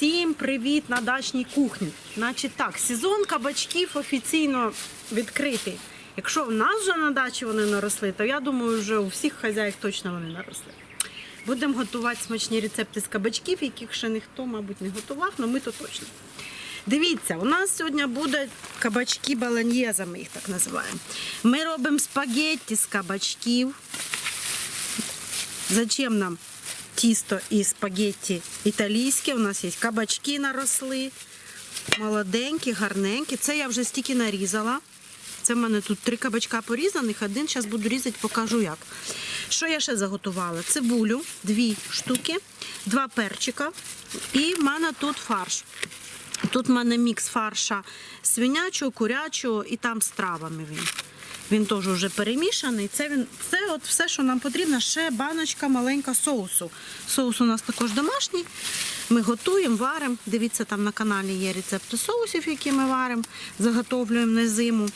Всім привіт на дачній кухні. Значить так, сезон кабачків офіційно відкритий. Якщо в нас вже на дачі вони наросли, то я думаю, вже у всіх хазяїв точно вони наросли. Будемо готувати смачні рецепти з кабачків, яких ще ніхто, мабуть, не готував, але ми то точно. Дивіться, у нас сьогодні будуть кабачки баланьєза, ми їх так називаємо. Ми робимо спагетті з кабачків. Зачем нам тісто і спагетті італійське? У нас є кабачки наросли, молоденькі, гарненькі. Це я вже стільки нарізала. Це в мене тут три кабачка порізаних, один зараз буду різати, покажу як. Що я ще заготувала? Цибулю, дві штуки, два перчика і в мене тут фарш. Тут в мене мікс фарша свинячого, курячого і там з травами він. Він теж вже перемішаний. Це він, це от все, що нам потрібно. Ще баночка маленька соусу. Соус у нас також домашній. Ми готуємо, варимо. Дивіться, там на каналі є рецепти соусів, які ми варимо, заготовлюємо на зиму.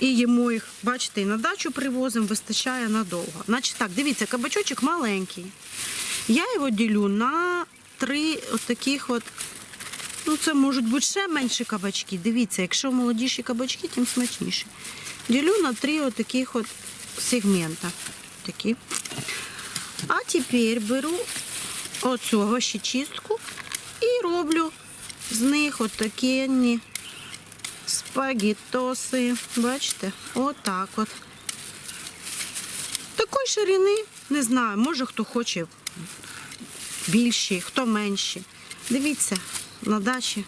І їмо їх, бачите, і на дачу привозимо, вистачає надовго. Значить так, дивіться, кабачочок маленький. Я його ділю на три от от Ну, це можуть бути ще менші кабачки. Дивіться, якщо молодіші кабачки, тим смачніші. Ділю на три отаких от сегмента. Такі. А тепер беру оцю овощечистку і роблю з них отакі спагеттоси. Бачите? Отак от. Такої ширини, не знаю, може хто хоче більші, хто менші. Дивіться, на дачі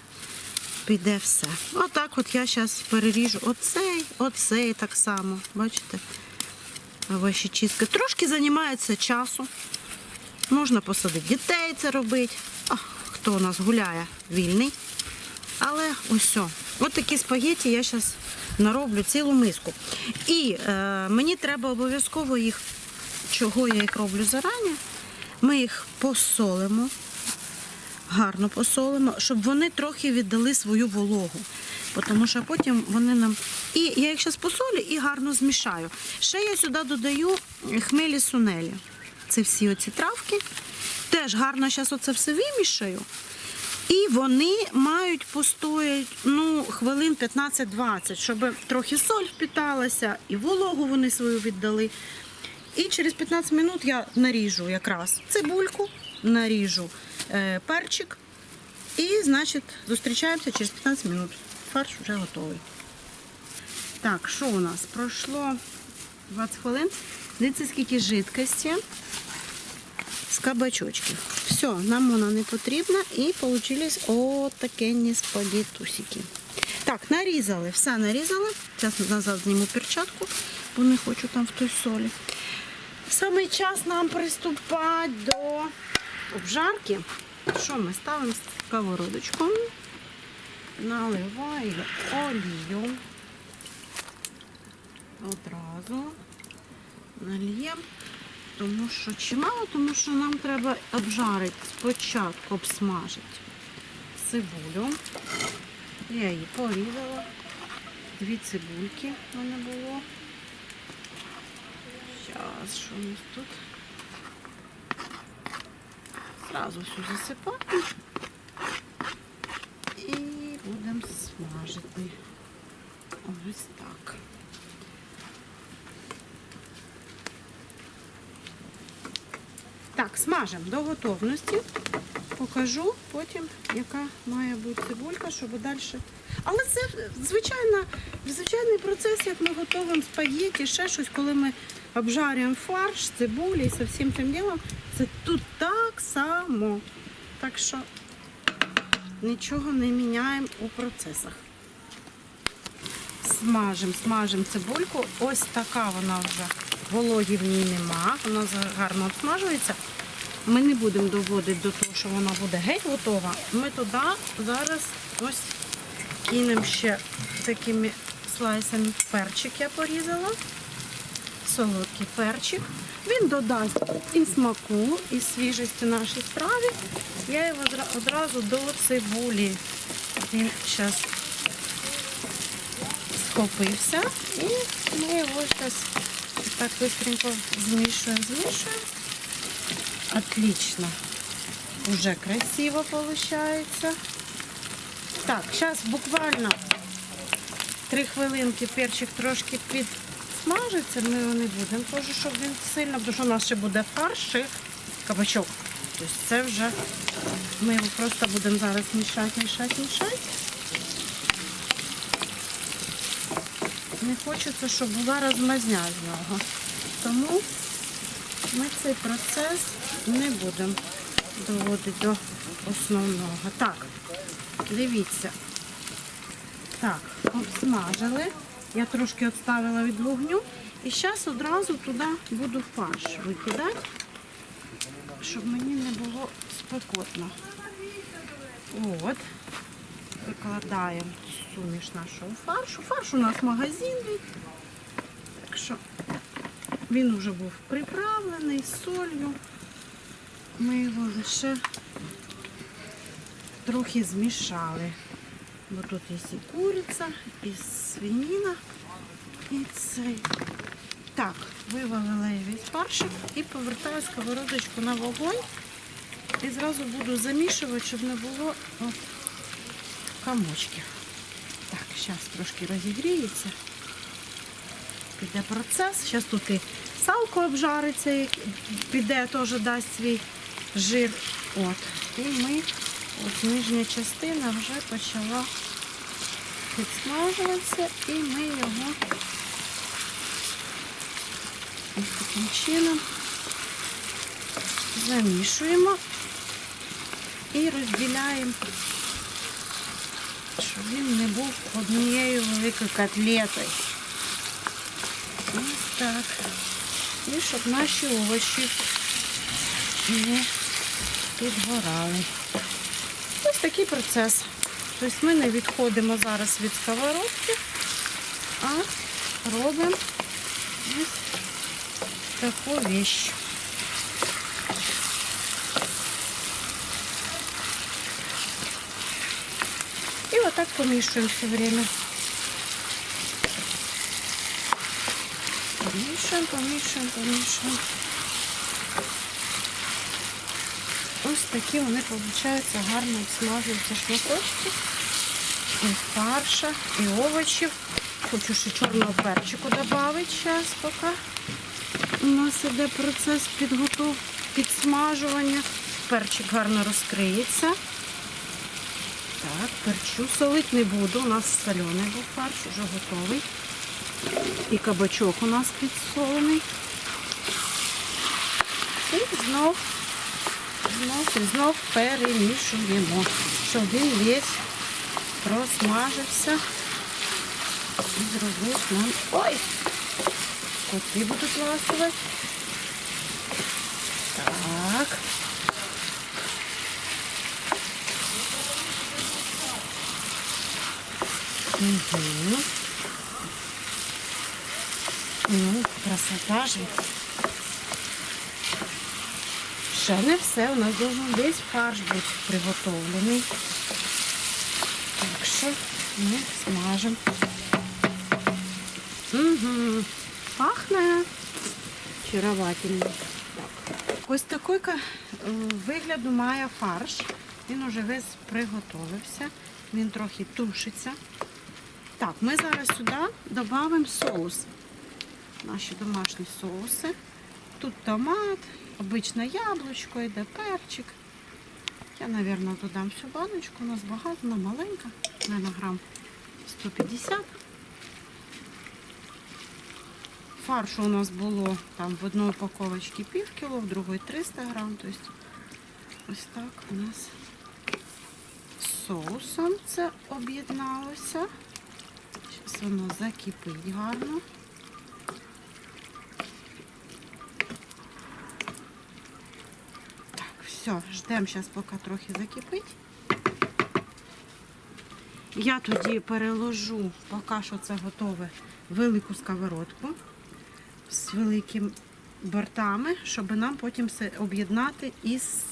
піде все. Отак от я зараз переріжу оцей, оцей так само. Бачите? Овочі чистки. Трошки займається часу. Можна посадити дітей це робити. А, хто у нас гуляє, вільний. Але ось все. От такі спагеті я зараз нароблю цілу миску. І е, мені треба обов'язково їх, чого я їх роблю зарані. Ми їх посолимо, гарно посолимо, щоб вони трохи віддали свою вологу. Тому що потім вони нам. І я їх зараз посолю і гарно змішаю. Ще я сюди додаю хмелі сунелі. Це всі оці травки. Теж гарно зараз оце все вимішаю. І вони мають постояти ну, хвилин 15-20, щоб трохи соль впіталася, і вологу вони свою віддали. І через 15 минут я наріжу якраз цибульку, наріжу перчик. І, значить, зустрічаємося через 15 минут. Фарш вже готовий. Так, що у нас? Пройшло 20 хвилин. Дивіться, скільки жидкості з кабачочків. Все, нам вона не потрібна і получились отакенні спагеттусики. Так, нарізали, все нарізали. Зараз назад зніму перчатку, бо не хочу там в той солі. Саме час нам приступати до обжарки. Що ми ставимо сковородочку, наливаємо олію. Одразу нальємо. Тому що чимало, тому що нам треба обжарити спочатку, обсмажити цибулю. Я її порізала. Дві цибульки в мене було. Зараз, що у нас тут? Зразу все засипаємо і будемо смажити. Ось так. Так, смажемо до готовності. Покажу потім, яка має бути цибулька, щоб далі. Але це звичайно, звичайний процес, як ми готуємо спагетті, ще щось, коли ми обжарюємо фарш, цибулі і з всім цим ділом. Це тут так само. Так що нічого не міняємо у процесах. Смажемо, смажемо цибульку. Ось така вона вже вологі в ній нема. Вона гарно обсмажується. Ми не будемо доводити до того, що вона буде геть готова. Ми туди зараз ось кинемо ще такими слайсами перчик я порізала. Солодкий перчик. Він додасть і смаку, і свіжості нашій страві. Я його одразу до цибулі. Він зараз схопився. І ми його зараз так быстренько змішуємо, змішуємо. Отлично. Уже красиво виходить. Так, зараз буквально три хвилинки перчик трошки підсмажиться, ми його не будемо, теж, щоб він сильно, тому що у нас ще буде фарш кабачок. Тобто це вже ми його просто будемо зараз мішати, мішати, мішати. Не хочеться, щоб була розмазня з нього. Тому ми цей процес не будемо доводити до основного. Так, дивіться. Так, обсмажили. Я трошки відставила від вогню. І зараз одразу туди буду фарш викидати, щоб мені не було спекотно. От. Викладаємо суміш нашого фаршу. Фарш у нас магазинний. Так що він вже був приправлений з солью. Ми його лише трохи змішали. Бо тут є і куриця, і свиніна, і цей. Так, вивалила я весь фаршик і повертаю сковородочку на вогонь. І зразу буду замішувати, щоб не було от, комочків. Так, зараз трошки розігріється. Піде процес. Зараз тут і салко обжариться, піде, теж дасть свій жир. От. І ми, от нижня частина вже почала підсмажуватися, і ми його ось таким чином замішуємо і розділяємо, щоб він не був однією великою котлетою. Ось так. І щоб наші овочі не підгорали. Ось такий процес. Тобто ми не відходимо зараз від сковородки, а робимо ось таку вещь. І отак помішуємо все время. Помішуємо, помішуємо, помішуємо. Ось такі вони, виходить, гарно обсмажуються шматочки. І фарша, і овочів. Хочу ще чорного перчику додати зараз, поки у нас іде процес підготов, підсмажування. Перчик гарно розкриється. Так, перчу солити не буду. У нас солений був фарш, вже готовий. І кабачок у нас підсолений. І знов, знов і знов перемішуємо, щоб він весь просмажився і зробив нам... Ой! Коти будуть ласувати. Так. Угу. Ну, красота же. Ще не все, у нас должен весь фарш бути приготовлений. Так що ми смажемо. Угу. Пахне очаровательно. Так. Ось такий е, вигляду має фарш. Він уже весь приготовився. Він трохи тушиться. Так, ми зараз сюди додамо соус. Наші домашні соуси. Тут томат, обичне яблучко, йде перчик. Я, мабуть, додам всю баночку. У нас багато, вона маленька, на грам 150. Фаршу у нас було там в одній упаковочці пів кіло, в другої 300 грам. Тобто ось так у нас з соусом це об'єдналося. Зараз воно закипить гарно. Так, все, ждемо зараз, поки трохи закипить. Я тоді переложу, поки що це готове, велику сковородку з великими бортами, щоб нам потім все об'єднати із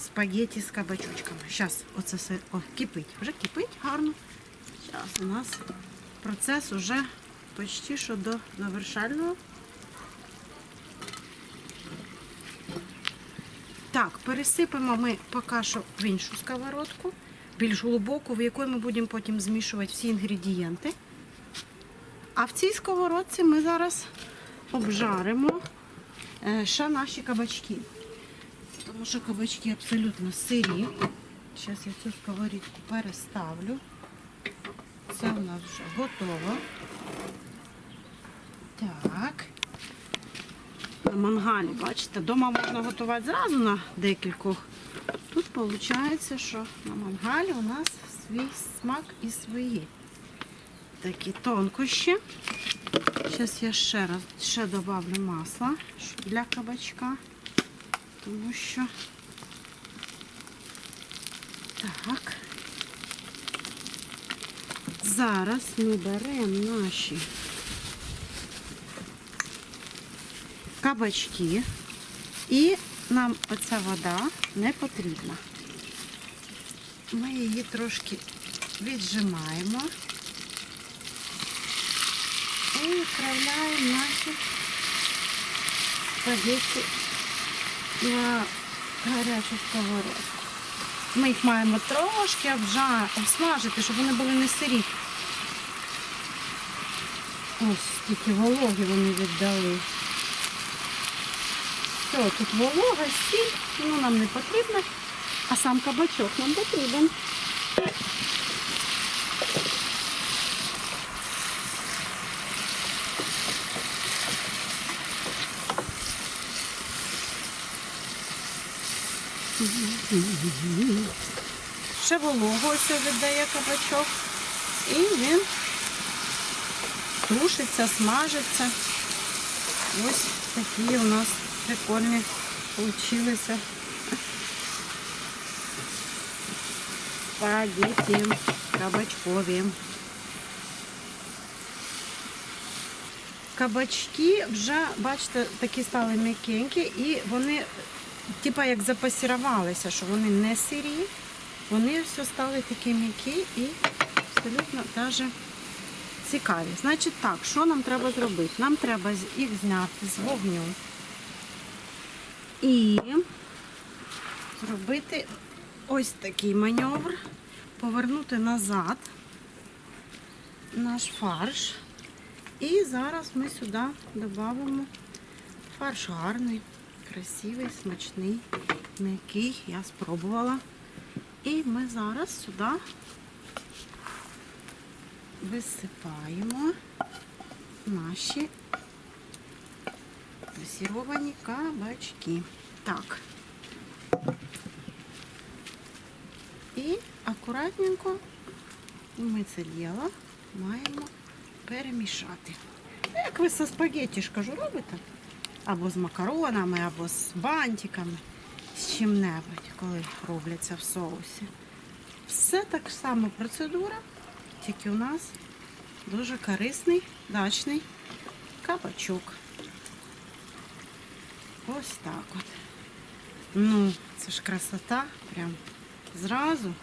спагетті з кабачочками. Зараз оце все о, кипить. Вже кипить гарно. Зараз у нас процес уже почти що до завершального. Так, пересипемо ми поки що в іншу сковородку, більш глибоку, в якої ми будемо потім змішувати всі інгредієнти. А в цій сковородці ми зараз обжаримо е, ще наші кабачки. Тому що кабачки абсолютно сирі. Зараз я цю сковорідку переставлю. Це у нас вже готово. Так. На мангалі, бачите, вдома можна готувати зразу на декількох. Тут виходить, що на мангалі у нас свій смак і свої такі тонкощі. Зараз я ще раз ще добавлю масла для кабачка, тому що так. Зараз ми беремо наші кабачки і нам оця вода не потрібна. Ми її трошки віджимаємо і відправляємо наші спагетті на гарячу сковородку. Ми їх маємо трошки обсмажити, щоб вони були не сирі. Ось тільки вологи вони віддали. Все, тут волога, сіль, ну нам не потрібно, а сам кабачок нам потрібен. Ще вологу ось віддає кабачок. І він тушиться, смажиться. Ось такі у нас прикольні получилися. Спагетті кабачкові. Кабачки вже, бачите, такі стали м'якенькі і вони, типа як запасірувалися, що вони не сирі. Вони все стали такі м'які і абсолютно навіть цікаві. Значить так, що нам треба зробити? Нам треба їх зняти з вогню і зробити ось такий маневр, повернути назад наш фарш. І зараз ми сюди додамо фарш гарний, красивий, смачний, м'який. Я спробувала. І ми зараз сюди висипаємо наші пасіровані кабачки. Так. І акуратненько ми це діло маємо перемішати. Як ви со спагетті ж робите? Або з макаронами, або з бантиками, з чим-небудь, коли робляться в соусі. Все так само процедура, тільки у нас дуже корисний, дачний кабачок. Ось так от. Ну, це ж красота, прям зразу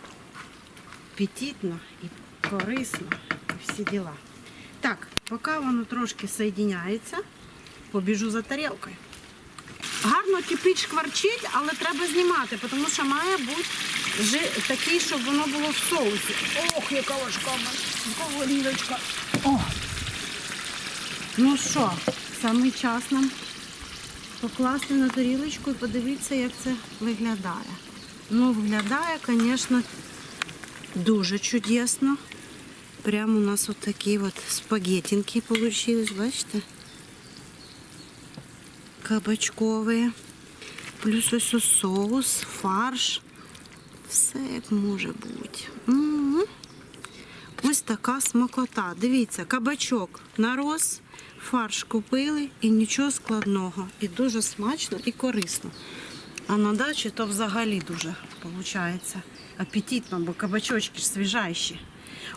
апетитно і корисно, і всі діла. Так, поки воно трошки соєдиняється, побіжу за тарілкою. Гарно кипить, шкварчить, але треба знімати, тому що має бути такий, щоб воно було в соусі. Ох, яка важка сковорідочка. О! Ну що, саме час нам покласти на тарілочку і подивитися, як це виглядає. Ну, виглядає, звісно, дуже чудесно. Прямо у нас от такі от спагеттинки получились, бачите? Кабачкові. Плюс ось ось соус, фарш. Все як може бути. М. Ось така смакота. Дивіться, кабачок нарос, фарш купили і нічого складного. І дуже смачно і корисно. А на дачі то взагалі дуже виходить апетитно, бо кабачочки ж свіжайші.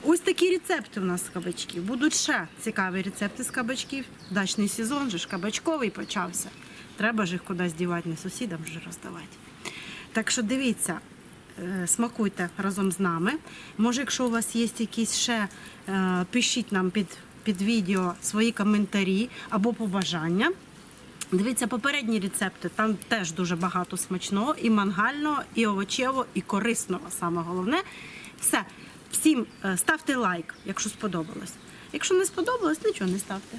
Ось такі рецепти у нас з кабачків. Будуть ще цікаві рецепти з кабачків. Дачний сезон же ж кабачковий почався. Треба ж їх кудись дівати, не сусідам вже роздавати. Так що дивіться, смакуйте разом з нами. Може, якщо у вас є якісь ще, е, пишіть нам під, під відео свої коментарі або побажання. Дивіться попередні рецепти, там теж дуже багато смачного, і мангального, і овочевого, і корисного. Саме головне. Все. Всім е, ставте лайк, якщо сподобалось. Якщо не сподобалось, нічого не ставте.